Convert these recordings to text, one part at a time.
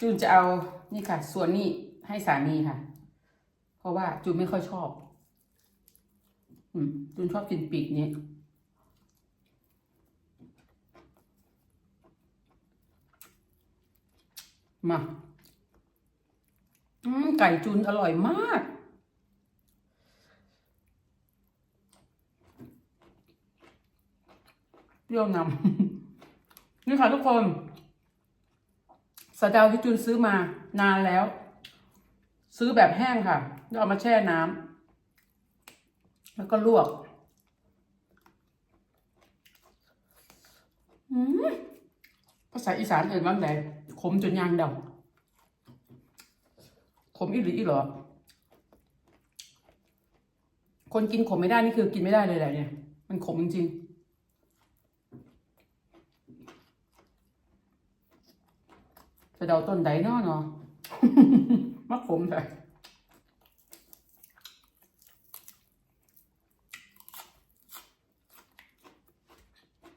จูนจะเอานี่ค่ะ ส่วนนี้ให้สามีค่ะ เพราะว่าจูนไม่ค่อยชอบ อืมจูนชอบกินปีกนี้มาอืมไก่จูนอร่อยมาก เปรี้ยวนำนี่ค่ะทุกคน สะเดาที่จูนซื้อมานานแล้ว ซื้อแบบแห้งค่ะแล้วเอามาแช่น้ำแล้วก็ลวกอืมภาษาอีสานเอ่นว่าไงขมจนยางดำขมอีหรืออีหรอ คนกินขมไม่ได้นี่คือกินไม่ได้เลยแหละเนี่ย มันขมจริง จะเดาต้นใดเนาะเนาะมะขมแต่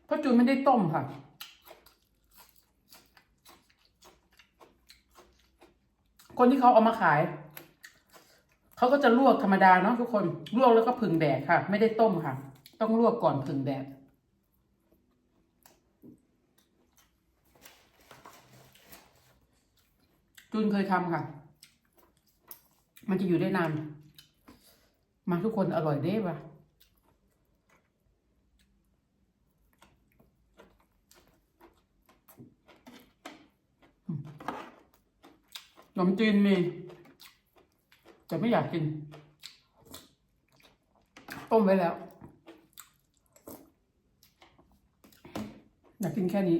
เพราะจูนไม่ได้ต้มค่ะคนที่เขาเอามาขาย เขาก็จะลวกธรรมดาเนาะทุกคน ลวกแล้วก็ผึ่งแดดค่ะ ไม่ได้ต้มค่ะ ต้องลวกก่อนผึ่งแดด จูนเคยทำค่ะ มันจะอยู่ได้นาน มาทุกคนอร่อยเด้ปะขนมจีนมีแต่ไม่อยากกิน ต้มไว้แล้ว อยากกินแค่นี้